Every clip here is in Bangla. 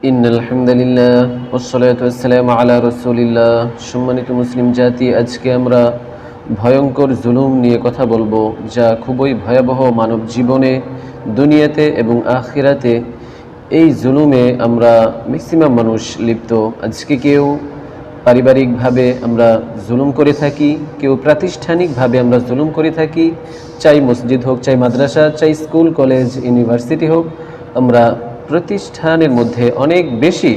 ইন আলহামদুলিল্লাহ ওসলাত আলা রসুলিল্লাহ। সম্মানিত মুসলিম জাতি, আজকে আমরা ভয়ঙ্কর জুলুম নিয়ে কথা বলব, যা খুবই ভয়াবহ মানব জীবনে, দুনিয়াতে এবং আখিরাতে। এই জুলুমে আমরা ম্যাক্সিমাম মানুষ লিপ্ত। আজকে কেউ পারিবারিকভাবে আমরা জুলুম করে থাকি, কেউ প্রাতিষ্ঠানিকভাবে আমরা জুলুম করে থাকি, চাই মসজিদ হোক, চাই মাদ্রাসা, চাই স্কুল, কলেজ, ইউনিভার্সিটি হোক, আমরা প্রতিষ্ঠানের মধ্যে অনেক বেশি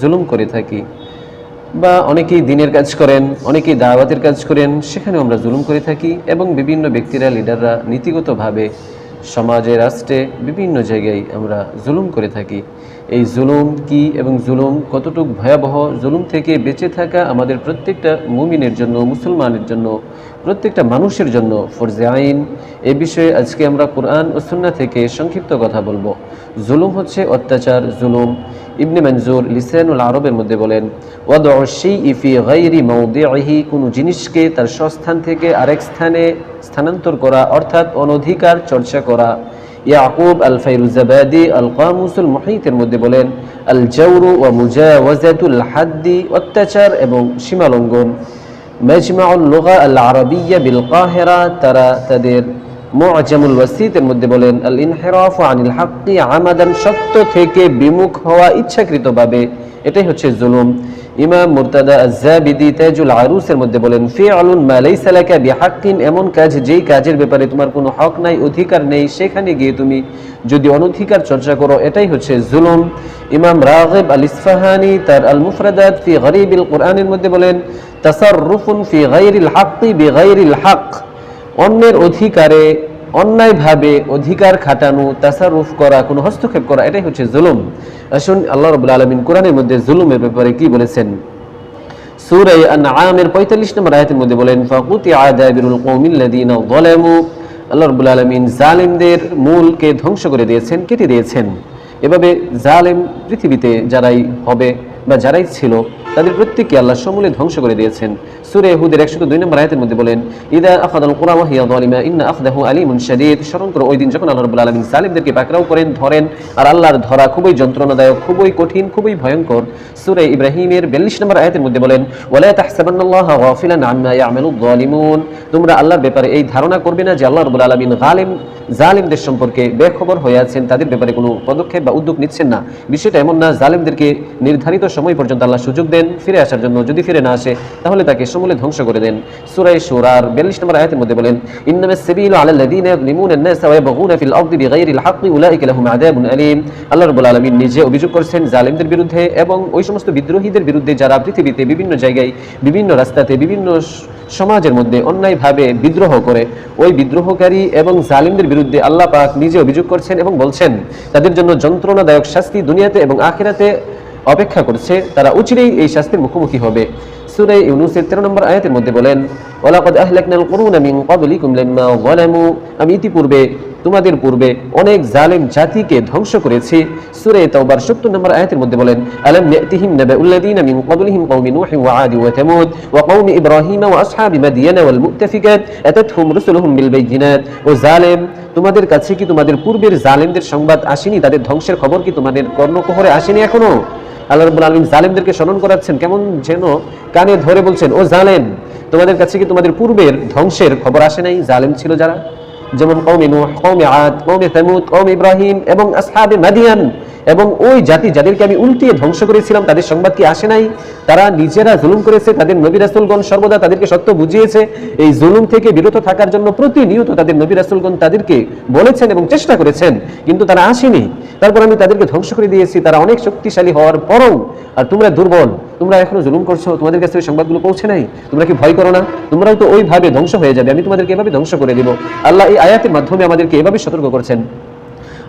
জুলুম করে থাকি বা অনেকেই দিনের কাজ করেন, অনেকেই দাওয়াতের কাজ করেন, সেখানেও আমরা জুলুম করে থাকি এবং বিভিন্ন ব্যক্তিরা, লিডাররা নীতিগতভাবে সমাজে, রাষ্ট্রে বিভিন্ন জায়গায় আমরা জুলুম করে থাকি। এই জুলুম কি এবং জুলুম কতটুকু ভয়াবহ? জুলুম থেকে বেঁচে থাকা আমাদের প্রত্যেকটা মুমিনের জন্য, মুসলমানের জন্য প্রত্যেকটা মানুষের জন্য ফরজে আইন। এ বিষয়ে আজকে আমরা কোরআন ও সুন্না থেকে সংক্ষিপ্ত কথা বলব। জুলুম হচ্ছে অত্যাচার, জুলুম। ইবনে মঞ্জুর লিসানুল আরবের মধ্যে বলেন ওয়াদি ইফি গাইরি মৌদিহি কোনো জিনিসকে তার স্বস্থান থেকে আরেক স্থানে স্থানান্তর করা, অর্থাৎ অনধিকার চর্চা করা। ইয়াকুব আল ফাইরুজাবাদি আল কামুসুল মহিতের মধ্যে বলেন আল জাউরু ওয়া মুজাওয়াজাতুল হাদ্দি, অত্যাচার এবং সীমালঙ্ঘন। তারা তাদের মধ্যে বলেন আনিল সত্য থেকে বিমুখ হওয়া ইচ্ছাকৃতভাবে। এটাই হচ্ছে জুলুম। ইমাম মুরতাদা আজাবিদি তাজুল আরুসের মধ্যে বলেন, ফিআলুন মা লাইসা লাকা বিহাক্কিন, এমন কাজ যেই কাজের ব্যাপারে তোমার কোনো হক নাই, অধিকার নেই, সেখানে গিয়ে তুমি যদি অনধিকার চর্চা করো, এটাই হচ্ছে জুলুম। ইমাম রাগিব আল ইসফাহানি তার আল মুফরাদাত ফি গরিবিল কোরআনের মধ্যে বলেন, তাসাররুফুন ফি গায়রিল হাক্কি বিগায়রিল হক অন্যের অধিকারে অন্যায়ভাবে অধিকার খাটানো, তাসারুফ করা, কোনো হস্তক্ষেপ করা, এটাই হচ্ছে জুলুম। আসুন, আল্লাহ রবুল্লা আলমিন কোরআনের মধ্যে জুলুমের ব্যাপারে কি বলেছেন? সূরায়ে আনআমের 45 নম্বর আয়াতের মধ্যে বলেন ফাকুতি আদাবিরুল কওমিল্লাযিনা যালামু। আল্লাহ রাব্বুল আলামিন জালিমদের মূলকে ধ্বংস করে দিয়েছেন, কেটে দিয়েছেন। এভাবে জালেম পৃথিবীতে যারাই হবে বা যারাই ছিল তাদের প্রত্যেককে আল্লাহ সমূলে ধ্বংস করে দিয়েছেন। সুরে হুদের একশো দুই নম্বর আয়াতের মধ্যে বলেন, ইদা আফাদাল কোরআন ওয়াহিয়া যালিমা, ইন্না আফদাহু আলিমুন শাদীদ। স্মরণ করো, ওই দিন যখন আল্লাহ রাব্বুল আলামিন জালিমদেরকে পাকড়াও করেন, ধরেন, আর আল্লাহর ধরা খুবই যন্ত্রণাদায়ক, খুবই কঠিন, খুবই ভয়ঙ্কর। সূরা ইব্রাহিমের 42 নম্বর আয়াতের মধ্যে বলেন, ওয়ালা তাহসাবান্নাল্লাহা গাফিলান আম্মা ইয়ামালু যালিমুন। তোমরা আল্লাহর ব্যাপারে এই ধারণা করবে না যে আল্লাহ রাব্বুল আলামিন গালিম, জালিমদের সম্পর্কে বেখবর হয়ে আছেন, তাদের ব্যাপারে কোনো পদক্ষেপ বা উদ্যোগ নিচ্ছেন না। বিষয়টা এমন না, জালিমদেরকে নির্ধারিত সময় পর্যন্ত আল্লাহ সুযোগ দেন। ফিরে আসার জন্য যদি ফিরে না আসে, তাহলে তাকে সমূলে ধ্বংস করে দেন। সূরায়ে সূরার 42 নম্বর আয়াতের মধ্যে বলেন ইন্নামাস সাবিলু আলাল লাযিনা ইয়াযলিমুনা আন-নাস ওয়া ইয়াবগুনা ফিল আরদি বিগাইরিল হাক্কি উলাইকা লাহুম আযাবুন আলীম। আল্লাহ রাব্বুল আলামিন নিজে অভিযোগ করেছেন, জালিমদের বিরুদ্ধে এবং ওই সমস্ত বিদ্রোহীদের বিরুদ্ধে যারা পৃথিবীতে বিভিন্ন জায়গায়, বিভিন্ন রাস্তাতে, বিভিন্ন সমাজের মধ্যে অন্যায়ভাবে বিদ্রোহ করে, ওই বিদ্রোহকারী এবং জালিমদের বিরুদ্ধে আল্লাহ পাক নিজে অভিযোগ করছেন এবং বলছেন, তাদের জন্য যন্ত্রণাদায়ক শাস্তি দুনিয়াতে এবং আখিরাতে অপেক্ষা করছে, তারা উচিরেই এই শাস্তির মুখোমুখি হবে। সূরা ইউনূসের 13 নম্বর আয়াতের মধ্যে বলেন কুরুনা যালামু। আমি ইতিপূর্বে, তোমাদের পূর্বে অনেক জালেম জাতিকে ধ্বংস করেছি। সূরা তাওবার 70 নম্বর আয়াতের মধ্যে বলেন মিন ক্বাবলিহিম নূহ ওয়া ওয়া ওয়া ইব্রাহিম ওয়া আসহাবি ওয়াল আতাতহুম রুসুলুহুম বিল ও জালেম, তোমাদের কাছে কি তোমাদের পূর্বের জালেমদের সংবাদ আসেনি? তাদের ধ্বংসের খবর কি তোমাদের কর্ণকুহরে আসেনি এখনও? আল্লাহ রবুল আলমিন জালেমদেরকে স্মরণ করাচ্ছেন, কেমন যেন কানে ধরে বলছেন, ও জালেম, তোমাদের কাছে কি তোমাদের পূর্বের ধ্বংসের খবর আসে নাই? জালেম ছিল যারা। যেমন কৌমে নুহ কৌমে আদ কৌমে তেমুদ কৌম ইব্রাহিম এবং আসহাবে মাদিয়ান। এবং ওই জাতি যাদেরকে আমি উল্টিয়ে ধ্বংস করেছিলাম, তাদের সংবাদ কি আসে নাই? তারা নিজেরা জুলুম করেছে, তাদের নবী রাসূলগণ সর্বদা তাদেরকে সত্য বুঝিয়েছে। এই জুলুম থেকে বিরত থাকার জন্য প্রতিনিয়ত তাদের নবী রাসূলগণ তাদেরকে বলেছেন এবং চেষ্টা করেছেন, কিন্তু তারা আসেনি। তারপর আমি তাদেরকে ধ্বংস করে দিয়েছি, তারা অনেক শক্তিশালী হওয়ার পরও, আর তোমরা দুর্বল, তোমরা এখনও জুলুম করছ, তোমাদের কাছে ওই সংবাদগুলো পৌঁছে নাই, তোমরা কি ভয় করো না? তোমরাও তো ওইভাবে ধ্বংস হয়ে যাবে, আমি তোমাদেরকে এভাবে ধ্বংস করে দিব। আল্লাহ এই আয়াতের মাধ্যমে আমাদেরকে এভাবে সতর্ক করছেন।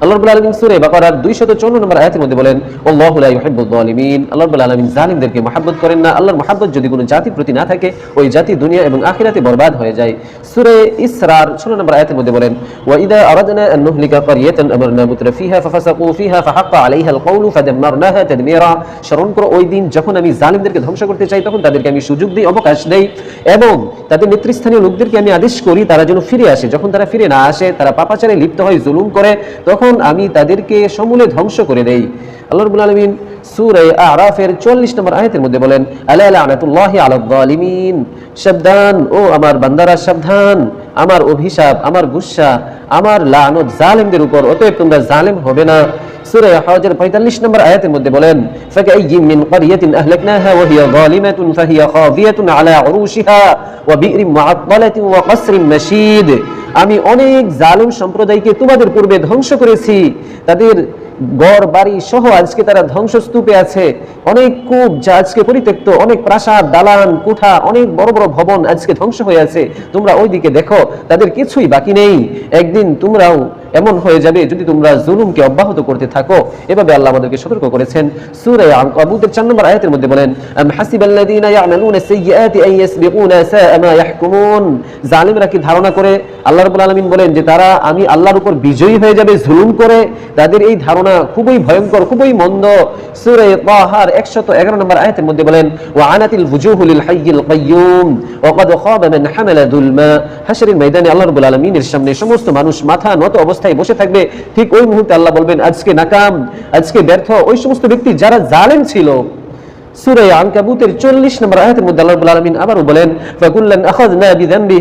আল্লাহ রাব্বুল আলামিন সূরা বাকারার 254 নম্বর আয়াতের মধ্যে বলেন, আল্লাহু লা ইউহিব্বুয যালিমিন। আল্লাহ রাব্বুল আলামিন জালিমদেরকে মহব্বত করেন না। আল্লাহর মহব্বত যদি কোনো জাতির প্রতি না থাকে, ওই জাতি দুনিয়া এবং আখিরাতে বরবাদ যায়। সূরা ইসরার 16 নম্বর আয়াতের মধ্যে বলেন ওয়া ইদা আরাদনা আন নুহলিকা ক্বরিয়াতান আমারনা মুতরা ফিহা ফাফাসাকু ফিহা ফাহাক্কা আলাইহা আল কওলু ফাদাম্মারনাহা স্মরণ করো, ওই দিন যখন আমি জালিমদেরকে ধ্বংস করতে চাই, তখন তাদেরকে আমি সুযোগ দিই, অবকাশ দেই এবং তাদের নেতৃস্থানীয় লোকদেরকে আমি আদেশ করি, তারা যেন ফিরে আসে। যখন তারা ফিরে না আসে, তারা পাপাচারে লিপ্ত হয়, জুলুম করে, তখন তখন আমি তাদেরকে সমূলে ধ্বংস করে দেই। আল্লাহ আলামিন সূরা আরাফের চল্লিশ নম্বর আয়াতের মধ্যে বলেন আল্লাহ আনাতুল্লাহ আলমিন সাবধান, ও আমার বান্দারা সাবধান। আমার অভিশাপ, আমার গুসা, আমার লানত জালেমদের উপর, অতএব তোমরা জালেম হবে না। সূরা হজের 45 নম্বর আয়াতের মধ্যে বলেন আমি অনেক জালিম সম্প্রদায়কে তোমাদের পূর্বে ধ্বংস করেছি। তাদের গড়, বাড়ি সহ আজকে তারা ধ্বংসস্তূপে আছে। অনেক কূপ যা আজকে পরিত্যক্ত, অনেক প্রাসাদ, দালান, কুঠা, অনেক বড় বড় ভবন আজকে ধ্বংস হয়ে আছে। তোমরা ওইদিকে দেখো, তাদের কিছুই বাকি নেই। একদিন তোমরাও এমন হয়ে যাবে যদি তোমরা জুলুমকে অব্যাহত করতে থাকো। এভাবে আল্লাহ আমাদেরকে সতর্ক করেছেন। সূরা আনকাবুতের 4 নম্বর আয়াতের মধ্যে বলেন জালিমরা কি ধারণা করে? আল্লাহ বলেন যে তারা, আমি আল্লাহর উপর বিজয়ী হয়ে যাবে, জুলুম করে। তাদের এই ধারণা খুবই ভয়ঙ্কর, খুবই মন্দ। সূরা তাহার 111 নম্বর আয়াতের মধ্যে বলেন আনাতিল বুজুহু লিল হাইয়িল কাইয়্যুম ময়দানে আল্লাহ রাব্বুল আলামিনের সামনে সমস্ত মানুষ মাথা নত অবস্থায় বসে থাকবে, ঠিক ওই মুহূর্তে আল্লাহ বলবেন, আজকে নাকাম, আজকে ব্যর্থ। ওই সমস্ত ব্যক্তি যারা জালেন ছিল, সুরে আনকাবুতের 40 নম্বর আয়াতের মধ্যে আল্লাহ আলমিন আবারও বলেন, ফাকুল্লান আখাযনা বিযানবি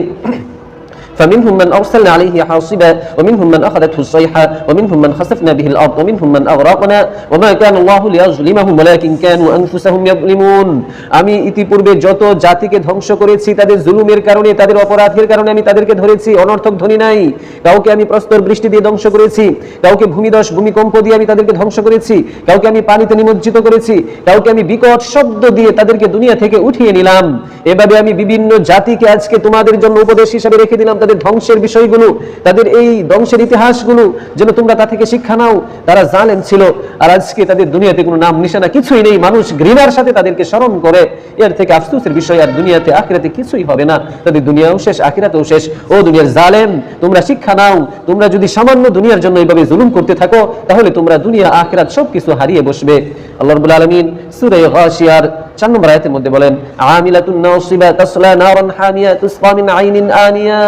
فمنهم من أرسلنا عليه حاصبا ومنهم من أخذته الصيحة ومنهم من خسفنا به الأرض ومنهم من أغرقنا وما كان الله ليظلمهم ولكن كانوا أنفسهم يظلمون আমি ইতিপূর্বে যত জাতিকে ধ্বংস করেছি তাদের জুলুমের কারণে তাদের অপরাধের কারণে আমি তাদেরকে ধরেছি অনর্থক ধনী নাই কাউকে আমি প্রস্তর বৃষ্টি দিয়ে ধ্বংস করেছি কাউকে ভূমিদশ ভূমিকম্প দিয়ে আমি তাদেরকে ধ্বংস করেছি কাউকে আমি পানিতে নিমজ্জিত করেছি কাউকে আমি বিকট শব্দ দিয়ে তাদেরকে দুনিয়া থেকে উঠিয়ে নিলাম এভাবে আমি বিভিন্ন জাতিকে আজকে তোমাদের জন্য উপদেশ হিসেবে রেখে দিলাম তাদের ধ্বংসের বিষয়গুলো, তাদের এই ধ্বংসের ইতিহাসগুলো, যেন তোমরা তা থেকে শিক্ষা নাও। তারা জালেম ছিল, আর আজকে তাদের দুনিয়াতে কোনো নাম নিশানা কিছুই নেই। মানুষ ঘৃণার সাথে তাদেরকে স্মরণ করে। এর থেকে আফসোসের বিষয়, আর দুনিয়াতে আখিরাতে কিছুই হবে না। তাদের দুনিয়াও শেষ, আখিরাতেও শেষ। ও দুনিয়ার জালেম, তোমরা শিক্ষা নাও। তোমরা যদি সামান্য দুনিয়ার জন্য এইভাবে জুলুম করতে থাকো, তাহলে তোমরা দুনিয়া, আখিরাত সবকিছু হারিয়ে বসবে। আল্লাহ রাব্বুল আলামিন সূরা গাশিয়ার 4 নম্বর আয়াতের মধ্যে বলেন, আমিলাতুন নাসিবা তাসলা নারান হামিয়া তুসকা মিন আইনিন আনিয়া।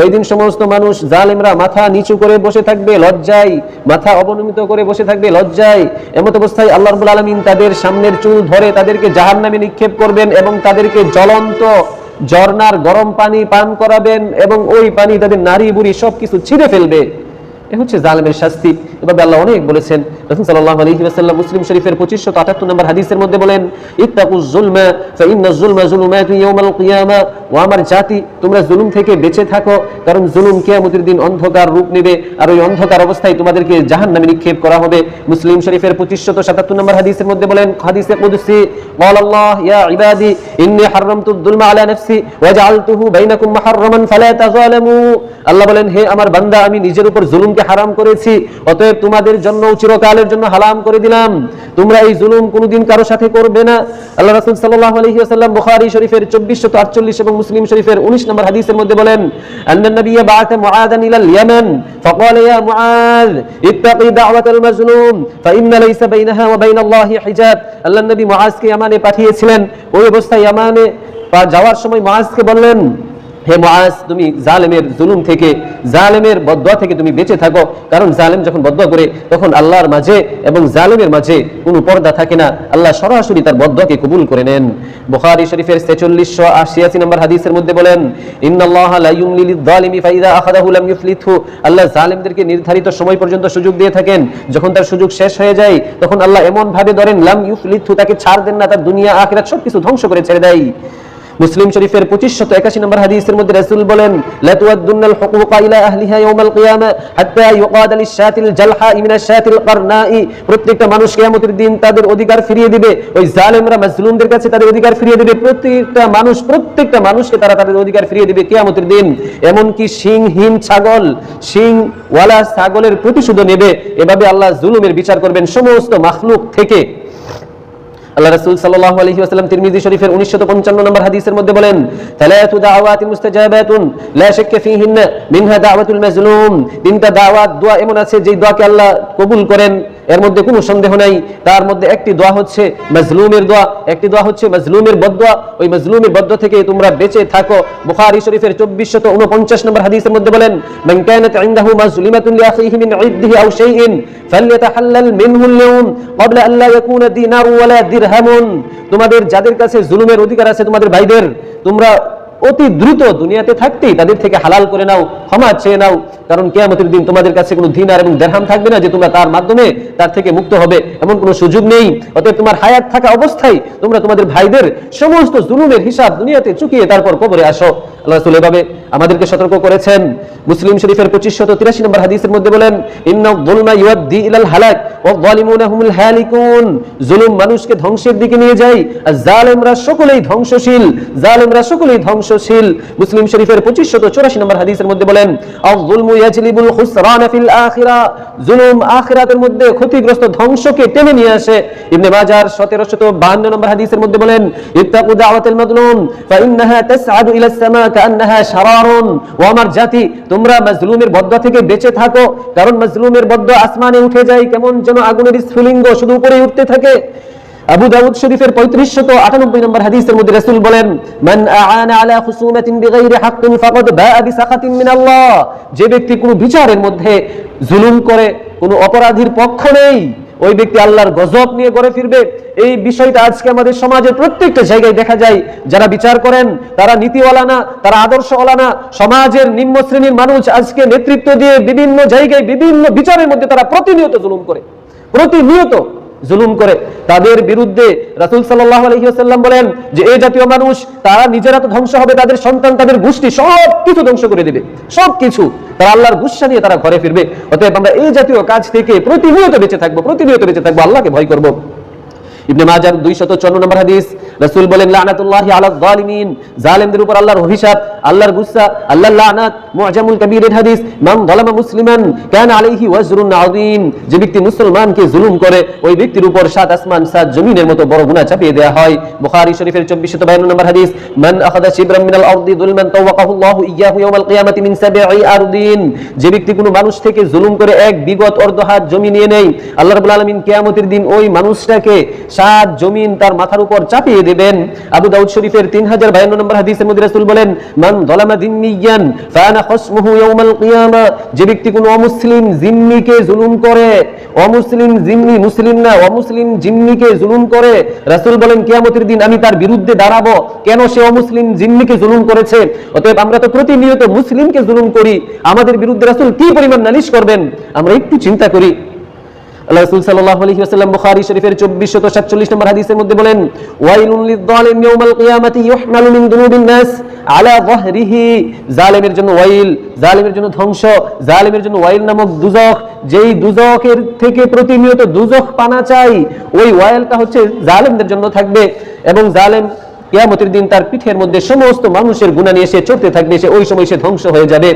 ওই দিন সমস্ত মানুষ জালেমরা মাথা নিচু করে বসে থাকবে লজ্জায়, মাথা অবনমিত করে বসে থাকবে লজ্জায়। এমত অবস্থায় আল্লাহ রাব্বুল আলামিন তাদের সামনের চুল ধরে তাদেরকে জাহান্নামে নিক্ষেপ করবেন এবং তাদেরকে জ্বলন্ত ঝর্ণার গরম পানি পান করাবেন এবং ওই পানি তাদের নারী বুড়ি সবকিছু ছিঁড়ে ফেলবে। এ হচ্ছে জালেমের শাস্তি। এভাবে আল্লাহ অনেক বলেছেন রাসূল সাল্লাল্লাহু আলাইহি ওয়াসাল্লাম মুসলিম শরীফের 2578 নম্বর হাদিসের মধ্যে বলেন ইত্তাকুজ যুলমা ফাইন্নাজ যুলমা যুলুমাতু ইয়াউমাল কিয়ামা ও আমার জাতি তোমরা জুলুম থেকে বেঁচে থাকো কারণ জুলুম কিয়ামতের দিন অন্ধকার রূপ নেবে আর ওই অন্ধকার অবস্থায় তোমাদেরকে জাহান্নামে নিক্ষেপ করা হবে মুসলিম শরীফের 2577 নম্বর হাদিসের মধ্যে বলেন হাদিসে কুদসি قال الله يا عبادي إني حرمت الظلم على نفسي وجعلته بينكم محرما فلا تظالموا আল্লাহ বলেন হে আমার বান্দা আমি নিজের উপর জুলুমকে হারাম করেছি অতএব তোমাদের জন্য চিরকালের জন্য হালাম করে দিলাম তোমরা এই জুলুম কোনোদিন কারো সাথে করবে না আল্লাহ রাসূল সাল্লাল্লাহু আলাইহি ওয়াসাল্লাম বুখারী শরীফের 2448 এবং মুসলিম শরীফের 19 নম্বর হাদিসের মধ্যে বলেন আন্নান নবিয়্য বাআথা মুআদান ইলাল ইয়ামান فقال يا معاذ اتقي دعوة المظلوم فإن ليس بينها وبين الله حجاب আল্লাহ নবী মুআজকে ইয়ামানে পাঠিয়েছিলেন ওই অবস্থায় ইয়ামানে পা- যাওয়ার সময় মুআজকে বললেন হে মুআজ, তুমি জালেমের জুলুম থেকে, জালেমের বদদোয়া থেকে তুমি বেঁচে থাকো। কারণ জালেম যখন বদদোয়া করে, তখন আল্লাহর মাঝে এবং জালেমের মাঝে কোনো পর্দা থাকে না। আল্লাহ সরাসরি তার বদদোয়াকে কবুল করে নেন। বুখারী শরীফের 4686 নম্বর হাদিসের মধ্যে বলেন আল্লাহ জালেমদেরকে নির্ধারিত সময় পর্যন্ত সুযোগ দিয়ে থাকেন। যখন তার সুযোগ শেষ হয়ে যায়, তখন আল্লাহ এমন ভাবে ধরেন, লাম ইউফলিতহু, তাকে ছাড় দেন না, তার দুনিয়া, আখিরাত সবকিছু ধ্বংস করে ছেড়ে দেয়। মুসলিম শরীফের 2581 নম্বর হাদিসের মধ্যে রাসূল বলেন প্রত্যেকটা মানুষ কিয়ামতের দিন তাদের অধিকার ফিরিয়ে দিবে, ওই জালেমরা, মাজলুমদের কাছে তাদের অধিকার ফিরিয়ে দিবে, প্রত্যেকটা মানুষ, প্রত্যেকটা মানুষকে তারা তাদের অধিকার ফিরিয়ে দিবে কিয়ামতের দিন। এমনকি সিংহীন ছাগল সিং ওয়ালা ছাগলের প্রতিশোধ নেবে। এভাবে আল্লাহ জুলুমের বিচার করবেন সমস্ত মাখলুক থেকে। আল্লাহ রাসূল সাল্লাল্লাহু আলাইহি ওয়াসাল্লাম তিরমিজি শরীফের 1955 নম্বর হাদিসের মধ্যে বলেন তালাতু দাওয়াতিন মুস্তাজাবাতুন, লা শাক্কা ফীহিন্না মিনহা দাওয়াতুল মাজলুম। তিনটা দাওয়াত, দোয়া এমন আছে যে দোয়াকে আল্লাহ কবুল করেন। এর মধ্যে কোনো সন্দেহ নাই। তার মধ্যে একটি দোয়া হচ্ছে মজলুমের দোয়া, একটি দোয়া হচ্ছে মজলুমের বদদোয়া। ওই মজলুমের বদ্ধ থেকে তোমরা বেঁচে থাকো। বুখারী শরীফের 2449 নম্বর হাদিসের মধ্যে বলেন তোমাদের যাদের কাছে জুলুমের অধিকার আছে, তোমাদের ভাইদের, তোমরা অতি দ্রুত দুনিয়াতে থাকতেই তাদের থেকে হালাল করে নাও, ক্ষমা চেয়ে নাও। কারণ কেয়ামতের দিন তোমাদের কাছে কোনো দিনার এবং দেরহাম থাকবে না যে তোমরা তার মাধ্যমে তার থেকে মুক্ত হবে, এমন কোনো সুযোগ নেই। অতএব তোমার হায়াত থাকা অবস্থায় তোমরা তোমাদের ভাইদের সমস্ত জুলুমের হিসাব দুনিয়াতে চুকিয়ে তারপর কবরে আসো। আমাদেরকে সতর্ক করেছেন। মুসলিম শরীফের 2583 নম্বর হাদিসের মধ্যে বলেন জুলুম মানুষকে ধ্বংসের দিকে নিয়ে যায়, আর জালেমরা সকলেই ধ্বংসশীল, জালেমরা সকলেই ধ্বংসশীল। মুসলিম শরীফের 2584 নম্বর হাদিসের মধ্যে বলেন আল যুলমু ইয়াজলিবুল খুসরান ফিল আখিরা, জুলুম আখিরাতের মধ্যে ক্ষতিগ্রস্ত ধ্বংসকে টেনে নিয়ে আসে। ইবনে মাজার 1752 নম্বর হাদিসের মধ্যে বলেন, ইত্তাকু মাজলুম শারারুন। আমার জাতি, তোমরা মাজলুমের থেকে বেঁচে থাকো, কারণ মাজলুমের বদ্দ আসমানে উঠে যায়, কেমন যেন আগুনের স্ফুলিঙ্গ শুধু উপরে উঠতে থাকে। আবু দাউদ শরীফের 3598 নম্বর হাদিসের মধ্যে রাসূল বলেন, মান আআনা আলা খুসুমাতিন বিগাইরি হাক্কিন ফাকাদ বাআ বিসাখাতিন মিন যে ব্যক্তি কোনো বিচারের মধ্যে জুলুম করে, কোনো অপরাধীর পক্ষ নেই, ওই ব্যক্তি আল্লাহর গজব নিয়ে গড়ে ফিরবে। এই বিষয়টা আজকে আমাদের সমাজের প্রত্যেকটা জায়গায় দেখা যায়। যারা বিচার করেন, তারা নীতিওয়ালা না, তারা আদর্শওয়ালা না। সমাজের নিম্ন শ্রেণির মানুষ আজকে নেতৃত্ব দিয়ে বিভিন্ন জায়গায় বিভিন্ন বিচারের মধ্যে তারা প্রতিনিয়ত জুলুম করে। প্রতিনিয়ত। জুলুম করে। তাদের বিরুদ্ধে রাসূল সাল্লাল্লাহু আলাইহি ওয়াসাল্লাম বলেন যে এই জাতীয় মানুষ, তারা নিজেরা তো ধ্বংস হবে, তাদের সন্তান, তাদের গোষ্ঠী সব কিছু ধ্বংস করে দিবে। সব কিছু। তারা আল্লাহর গুসা নিয়ে তারা ঘরে ফিরবে। অতএব আমরা এই জাতীয় কাজ থেকে প্রতিনিয়ত বেঁচে থাকব, প্রতিনিয়ত বেঁচে থাকব, আল্লাহকে ভয় করব। ইবনে মাজার 254 নম্বর হাদিস, রাসূল বলেন, লানাতুল্লাহি আলা যালিমিন জালিমদের উপর আল্লাহর অভিশাপ। আল্লাহর গুসা, আল্লাহর লানাত মুআজামুল কবীরের হাদিস, মান যালামা মুসলিমান, কান আলাইহি ওয়াজরুন আযীম। যে ব্যক্তি মুসলমানকে জুলুম করে, ওই ব্যক্তির উপর সাত আসমান, সাত জমিনের মতো বড় গুনাহ চাপিয়ে দেওয়া হয়। বুখারী শরীফের 2452 নম্বর হাদিস, মান আখাযা শিবরাম মিনাল আরদি যুলমান তাওয়াকাহু আল্লাহু ইয়্যাহু ইয়াওমাল কিয়ামাতি মিন সাবঈ আরদিন। যে ব্যক্তি কোনো মানুষ থেকে জুলুম করে, এক বিগত অর্ধ হাত জমি নিয়ে নেয়, আল্লাহ রাব্বুল আলামিন কিয়ামতের দিন ওই মানুষটাকে সাত জমিন তার মাথার উপর চাপিয়ে দেবেন। আবু দাউদ শরীফের 3052 নম্বর হাদিসের মধ্যে রাসূল বলেন যে ব্যক্তি কোনো অমুসলিম জিম্মিকে জুলুম করে, অমুসলিম জিম্মি মুসলিম না, অমুসলিম জিম্মিকে জুলুম করে, রাসূল বলেন, কিয়ামতের দিন আমি তার বিরুদ্ধে দাঁড়াবো। কেন সে অমুসলিম জিম্মিকে জুলুম করেছে? অতএব আমরা তো প্রতিনিয়ত মুসলিমকে জুলুম করি। আমাদের বিরুদ্ধে রাসূল কি পরিমাণ নালিশ করবেন? আমরা একটু চিন্তা করি। আল্লাহ রাসূল সাল্লাল্লাহু আলাইহি ওয়াসাল্লাম বুখারী শরীফের 2447 নম্বর হাদিসের মধ্যে বলেন, ওয়াইলুন ইয়াউমাল কিয়ামাতি ইউহমালু মিন নাস আলা জালিমের জন্য ওয়াইল, জালিমের জন্য ধ্বংস, জালিমের জন্য ওয়াইল নামক দুজখ যেই দুজখের থেকে প্রতিনিয়ত দুজখ পানা চাই, ওই ওয়াইলটা হচ্ছে জালিমদের জন্য থাকবে এবং জালিম কিয়ামতের দিন তার পিঠের মধ্যে সমস্ত মানুষের গুনাহ নিয়ে সে চলতে থাকবে, সে ওই সময় সে ধ্বংস হয়ে যাবে।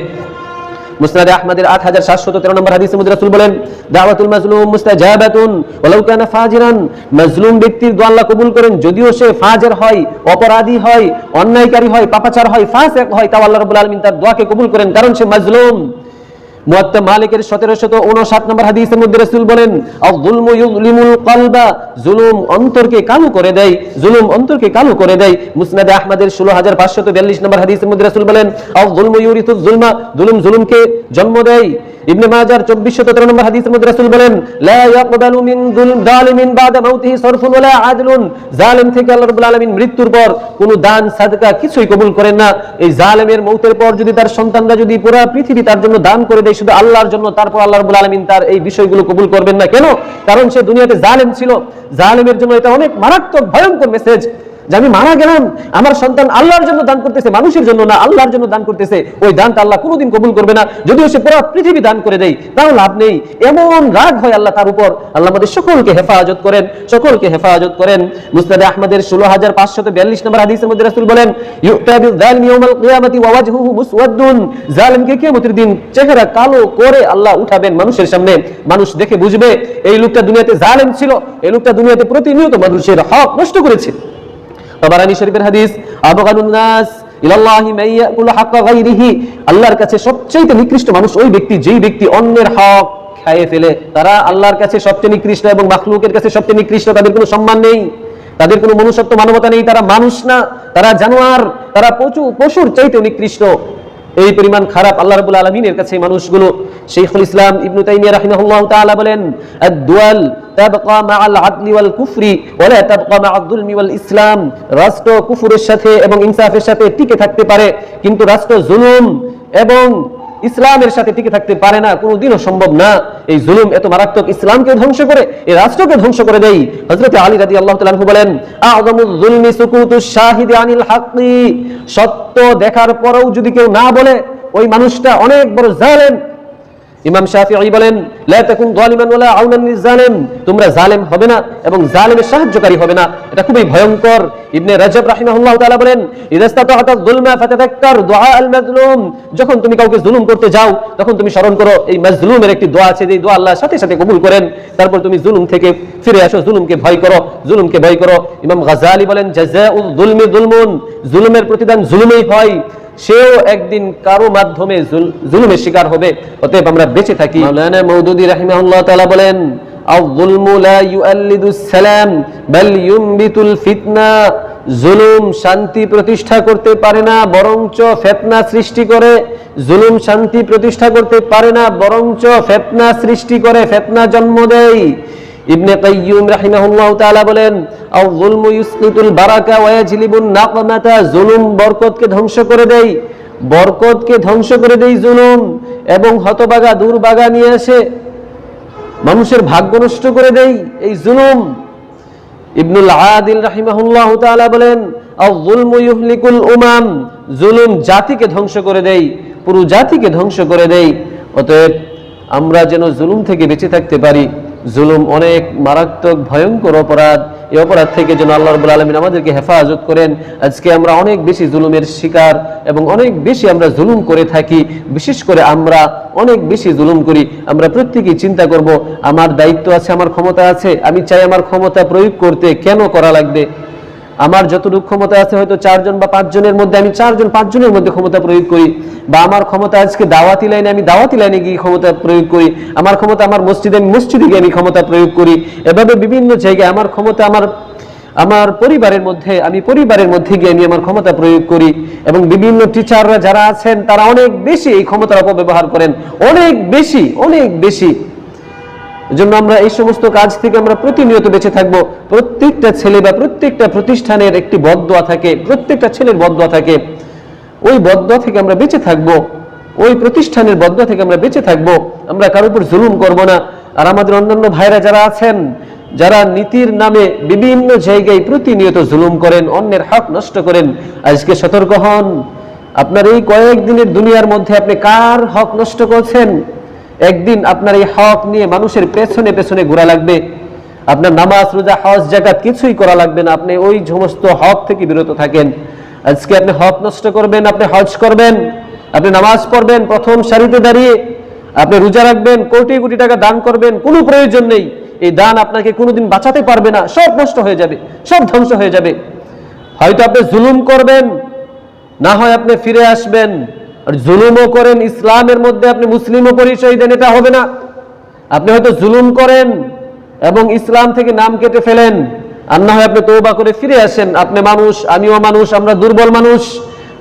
মুসনাদ আহমদের 8713 নম্বর হাদিসে মধ্যে রাসুল বলেন, দাওয়াতুল মাজলুম মুস্তাজাবাতুন, ওয়ালাউ কানা ফাজিরান। মাজলুম ব্যক্তির দোয়া আল্লাহ কবুল করেন, যদিও সে ফাজের হয়, অপরাধী হয়, অন্যায়কারী হয়, পাপাচার হয়, ফাসিক হয়, তাও আল্লাহ রাব্বুল আলামিন তার দোয়াকে কবুল করেন, কারণ সে মাজলুম। মুয়াত্তা মালিকের 1759 নম্বর হাদিসের মধ্যে রাসূল বলেন আও যুলমু ইউযলিমুল কলবা। জুলুম অন্তরকে কালো করে দেয়, জুলুম অন্তরকে কালো করে দেয়। মুসনাদ আহমদের 16542 নম্বর হাদিসের মধ্যে রাসূল বলেন আও যুলমু জুলমা জুলুম জুলুমকে জন্ম দেয়। ইবনে মাজার 2413 নম্বর হাদিসের মধ্যে রাসূল বলেন, লা ইয়াকবালু মিন যুলম জালিমিন বাদা মাউতিহি সরফুন ওয়ালা আদলুন। জালিম থেকে আল্লাহ রাব্বুল আলামিন মৃত্যুর পর কোনো দান, সাদকা কিছুই কবুল করেন না। এই জালিমের মৌতের পর যদি তার সন্তানরা যদি পুরো পৃথিবী তার জন্য দান করে দেয়, শুধু আল্লাহর জন্য, তারপর আল্লাহ রাব্বুল আলামিন তার এই বিষয়গুলো কবুল করবেন না। কেন? কারণ সে দুনিয়াতে জালেম ছিল। জালেমের জন্য এটা অনেক মারাত্মক, ভয়ঙ্কর মেসেজ যে আমি মারা গেলাম, আমার সন্তান আল্লাহর জন্য দান করতেছে, মানুষের জন্য না, আল্লাহর জন্য দান করতেছে, ওই দানটা আল্লাহ কোনোদিন কবুল করবে না। যদিও সে পুরো পৃথিবী দান করে দেয়, তাও লাভ নেই। এমন রাগ হয় আল্লাহ তার উপর। আল্লাহ আমাদের সকলকে হেফাজত করেন, সকলকে হেফাজত করেন। মুসনাদে আহমদের ষোলো হাজার পাঁচশত বিয়াল্লিশ নম্বর হাদিসের মধ্যে রাসূল বলেন জালিমকে কিয়ামতের দিন চেহারা কালো করে আল্লাহ উঠাবেন মানুষের সামনে। মানুষ দেখে বুঝবে, এই লোকটা দুনিয়াতে জালেম ছিল, এই লোকটা দুনিয়াতে প্রতিনিয়ত মানুষের হক নষ্ট করেছে। তাবারানী শরীফের হাদিস আবগানুন নাস আল্লাহর কাছে সবচেয়ে নিকৃষ্ট মানুষ ওই ব্যক্তি, যেই ব্যক্তি অন্যের হক খাইয়ে ফেলে। তারা আল্লাহর কাছে সবচেয়ে নিকৃষ্ট এবং মাখলুকের কাছে সবচেয়ে নিকৃষ্ট, তাদের কোনো সম্মান নেই। তাদের কোনো মনুষ্যত্ব মানবতা নেই, তারা মানুষ না, তারা জানোয়ার, তারা পশু পশুর চাইতে নিকৃষ্ট। এই পরিমাণ খারাপ আল্লাহ রাব্বুল আলামিনের কাছে মানুষগুলো শেখুল ইসলাম ইবনু তাইমিয়া রাহিমাহুল্লাহ তাআলা বলেন, আদ-দুয়াল এবং ইনসাফের সাথে টিকে থাকতে পারে, কিন্তু রাষ্ট্র জুলুম এবং ইসলামের সাথে টিকে থাকতে পারে না, কোনোদিনও সম্ভব না। এই জুলুম এত মারাত্মক ইসলামকে ধ্বংস করে, এই রাষ্ট্রকে ধ্বংস করে হযরত আলী রাদিয়াল্লাহু তাআলা আনহু বলেন আযমুজ যুলমি সুকুতুশ শাহিদি আনিল হাক্কি। সত্য দেখার পরেও যদি কেউ না বলে, ওই মানুষটা অনেক বড় জালেম। ইমাম শাফিঈ বলেন তোমরা জালেম হবে না এবং জালেমের সাহায্যকারী হবে না। এটা খুবই ভয়ঙ্কর। ইবনে রাজব রাহিমাহুল্লাহ বলেন আল যখন তুমি কাউকে জুলুম করতে যাও, তখন তুমি স্মরণ করো, এই মাজলুমের একটি দোয়া আছে যে দোয়া আল্লাহ সাথে সাথে কবুল করেন। তারপর তুমি জুলুম থেকে ফিরে আসো, জুলুমকে ভয় করো, জুলুমকে ভয় করো। ইমাম গাজালি বলেন, জাযাউল যুলমি জুলুমের প্রতিদান জুলুমেই হয়। সেও একদিন কারো মাধ্যমে জুল- জুলুমের শিকার হবে অতএব আমরা বেঁচে থাকি মাওলানা মওদুদি রাহিমাহুল্লাহ তাআলা বলেন الظلم لا يؤلد السلام بل ينبت الفتنة জুলুম শান্তি প্রতিষ্ঠা করতে পারে না বরঞ্চ ফেতনা সৃষ্টি করে জুলুম শান্তি প্রতিষ্ঠা করতে পারে না বরঞ্চ ফেতনা সৃষ্টি করে ফেতনা জন্ম দেয় ইবনে কাইয়ুম রাহিমাহুল্লাহ তাআলা বলেন, আও যুলমু ইউসকিতুল বারাকা ওয়া ইয়াজলিবুন নাকমাতা, জুলুম বরকতকে ধ্বংস করে দেয় বরকতকে ধ্বংস করে দেয় জুলুম এবং হতবাগা দুর্বাগা নিয়ে আসে মানুষের ভাগ্য নষ্ট করে দেয় এই জুলুম। ইবনুল আদিল রাহিমাহুল্লাহ তাআলা বলেন যুলমু ইউহলিকুল উমাম, জুলুম জাতিকে ধ্বংস করে দেয় পুরো জাতিকে ধ্বংস করে দেয় অতএব আমরা যেন জুলুম থেকে বেঁচে থাকতে পারি। জুলুম, অনেক মারাত্মক, ভয়ঙ্কর অপরাধ, এই অপরাধ থেকে যেন আল্লাহ রবুল আলমিন আমাদেরকে হেফাজত করেন। আজকে আমরা অনেক বেশি জুলুমের শিকার এবং অনেক বেশি আমরা জুলুম করে থাকি। বিশেষ করে আমরা অনেক বেশি জুলুম করি। আমরা প্রত্যেকেই চিন্তা করব, আমার দায়িত্ব আছে, আমার ক্ষমতা আছে, আমি চাই আমার ক্ষমতা প্রয়োগ করতে কেন করা লাগবে? আমার যতটুকু ক্ষমতা আছে হয়তো চারজন বা পাঁচজনের মধ্যে, আমি চারজন, পাঁচজনের মধ্যে ক্ষমতা প্রয়োগ করি বা আমার ক্ষমতা আজকে দাওয়াতি লাইনে, আমি দাওয়াতি লাইনে গিয়ে ক্ষমতা প্রয়োগ করি। আমার ক্ষমতা আমার মসজিদে, আমি মসজিদে গিয়ে আমি ক্ষমতা প্রয়োগ করি। এভাবে বিভিন্ন জায়গায় আমার ক্ষমতা আমার আমার পরিবারের মধ্যে, আমি পরিবারের মধ্যে গিয়ে আমি আমার ক্ষমতা প্রয়োগ করি এবং বিভিন্ন টিচাররা যারা আছেন, তারা অনেক বেশি এই ক্ষমতার অপব্যবহার করেন। অনেক বেশি অনেক বেশি। জন্য আমরা এই সমস্ত কাজ থেকে আমরা প্রতিনিয়ত বেঁচে থাকব। প্রত্যেকটা ছেলে বা প্রত্যেকটা প্রতিষ্ঠানের একটি বদদোয়া থাকে, প্রত্যেকটা ছেলের বদদোয়া থাকে। ওই বদদোয়া থেকে আমরা বেঁচে থাকব। ওই প্রতিষ্ঠানের বদদোয়া থেকে আমরা বেঁচে থাকব। আমরা কারোর উপর জুলুম করব না। আর আমাদের অন্যান্য ভাইরা যারা আছেন, যারা নীতির নামে বিভিন্ন জায়গায় প্রতিনিয়ত জুলুম করেন, অন্যের হক নষ্ট করেন, আজকে সতর্ক হন। আপনার এই কয়েকদিনের দুনিয়ার মধ্যে আপনি কার হক নষ্ট করছেন? একদিন আপনার এই হক নিয়ে মানুষের পেছনে পেছনে ঘোরা লাগবে। আপনার নামাজ, রোজা, হজ জাকাত কিছুই করা লাগবে না। আপনি ওই সমস্ত হক থেকে বিরত থাকেন। আজকে আপনি হক নষ্ট করবেন, আপনি হজ করবেন, আপনি নামাজ পড়বেন, প্রথম সারিতে দাঁড়িয়ে আপনি রোজা রাখবেন, কোটি কোটি টাকা দান করবেন, কোনো প্রয়োজন নেই। এই দান আপনাকে কোনোদিন বাঁচাতে পারবে না। সব নষ্ট হয়ে যাবে, সব ধ্বংস হয়ে যাবে। হয়তো আপনি জুলুম করবেন, না হয় আপনি ফিরে আসবেন। আর জুলুমও করেন, ইসলামের মধ্যে আপনি মুসলিমও পরিচয় দেন, এটা হবে না। আপনি হয়তো জুলুম করেন এবং ইসলাম থেকে নাম কেটে ফেলেন, আর না হয় আপনি তৌবা করে ফিরে আসেন। আপনি মানুষ, আমিও মানুষ, আমরা দুর্বল মানুষ,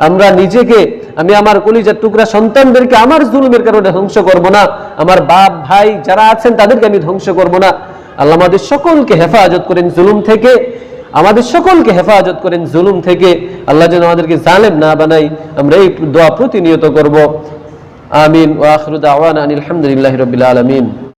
আমরা নিজেকে, আমি আমার কলিজার টুকরা সন্তানদেরকে আমার জুলুমের কারণে ধ্বংস করব না। আমার বাপ, ভাই যারা আছেন, তাদেরকে আমি ধ্বংস করব না। আল্লাহ আমাদের সকলকে হেফাজত করেন জুলুম থেকে। আমাদের সকলকে হেফাজত করেন, জুলুম থেকে। আল্লাহ যেন আমাদেরকে জালেম না বানাই আমরা এই দোয়া প্রতিনিয়ত করব। আমিন ওয়াখরুদ আওয়ান আনিল হামদুলিল্লাহি রবিল আলামিন।